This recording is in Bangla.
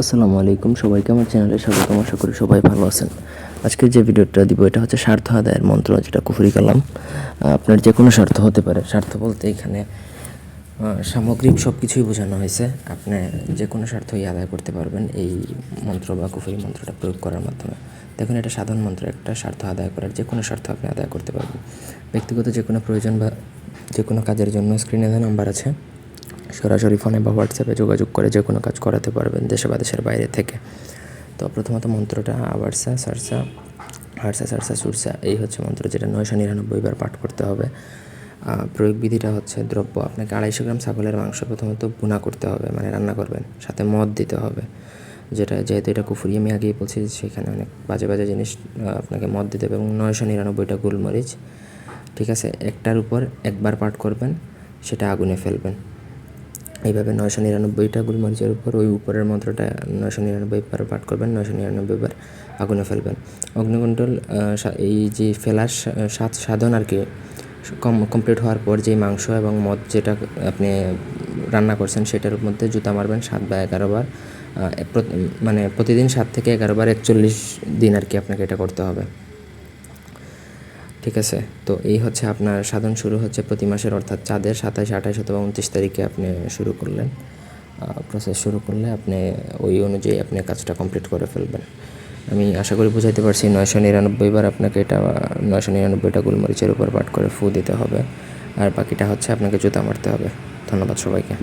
আসসালামু আলাইকুম। সবাইকে আমার চ্যানেলে স্বাগতম। আশা করি সবাই ভালো আছেন। আজকে যে ভিডিওটা দিব, এটা হচ্ছে স্বার্থ আদায়ের মন্ত্র, যেটা কুফরি কালাম। আপনার যে কোনো স্বার্থ হতে পারে। স্বার্থ বলতে এখানে সামগ্রিক সব কিছুই বোঝানো হয়েছে। আপনি যে কোনো স্বার্থই আদায় করতে পারবেন এই মন্ত্র বা কুফরি মন্ত্রটা প্রয়োগ করার মাধ্যমে। দেখুন, এটা সাধারণ মন্ত্র। একটা স্বার্থ আদায় করার যে কোনো স্বার্থ আপনি আদায় করতে পারবেন। ব্যক্তিগত যে কোনো প্রয়োজন বা যে কোনো কাজের জন্য স্ক্রিনে দেওয়া নাম্বার আছে সরাসরি ফোনে বা হোয়াটসঅ্যাপে যোগাযোগ করে যে কোনো কাজ করাতে পারবেন দেশে বা দেশের বাইরে থেকে। তো প্রথমত মন্ত্রটা আবারসা, সারসা হারসা সারসা, সুরসা, এই হচ্ছে মন্ত্র যেটা নয়শো নিরানব্বই বার পাঠ করতে হবে। প্রয়োগ বিধিটা হচ্ছে দ্রব্য। আপনাকে আড়াইশো গ্রাম ছাগলের মাংস প্রথমত ভুনা করতে হবে মানে রান্না করবেন, সাথে মদ দিতে হবে। যেটা, যেহেতু এটা কুফুরি, আমি আগেই বলছি সেখানে অনেক বাজে বাজে জিনিস আপনাকে মদ দিতে হবে এবং নয়শো নিরানব্বইটা গোলমরিচ, ঠিক আছে? একটার উপর একবার পাঠ করবেন, সেটা আগুনে ফেলবেন। এইভাবে নয়শো নিরানব্বইটা গোলমরিচের উপর ওই উপরের মন্ত্রটা নয়শো নিরানব্বই বার পাঠ করবেন, নয়শো নিরানব্বই বার আগুনে ফেলবেন। অগ্নিকুণ্ডল এই যে ফেলার সাত সাধন আর কি, কম কমপ্লিট হওয়ার পর যেই মাংস এবং মদ যেটা আপনি রান্না করছেন সেটার মধ্যে জুতা মারবেন সাত বা এগারো বার। মানে প্রতিদিন সাত থেকে এগারো বার একচল্লিশ দিন আর কি আপনাকে এটা করতে হবে। ঠিক আছে? তো এই হচ্ছে আপনার সাধন শুরু হচ্ছে প্রতি মাসের অর্থাৎ চাঁদের সাতাশ, আঠাশ অথবা উনত্রিশ তারিখে আপনি শুরু করলেন। প্রসেস শুরু করলে আপনি ওই অনুযায়ী আপনি কাজটা কমপ্লিট করে ফেলবেন। আমি আশা করি বুঝাইতে পারছি নয়শো নিরানব্বই বার আপনাকে এটা, নয়শো নিরানব্বইটা গোলমরিচের উপর পাট করে ফু দিতে হবে। আর বাকিটা হচ্ছে আপনাকে জুতা মারতে হবে। ধন্যবাদ সবাইকে।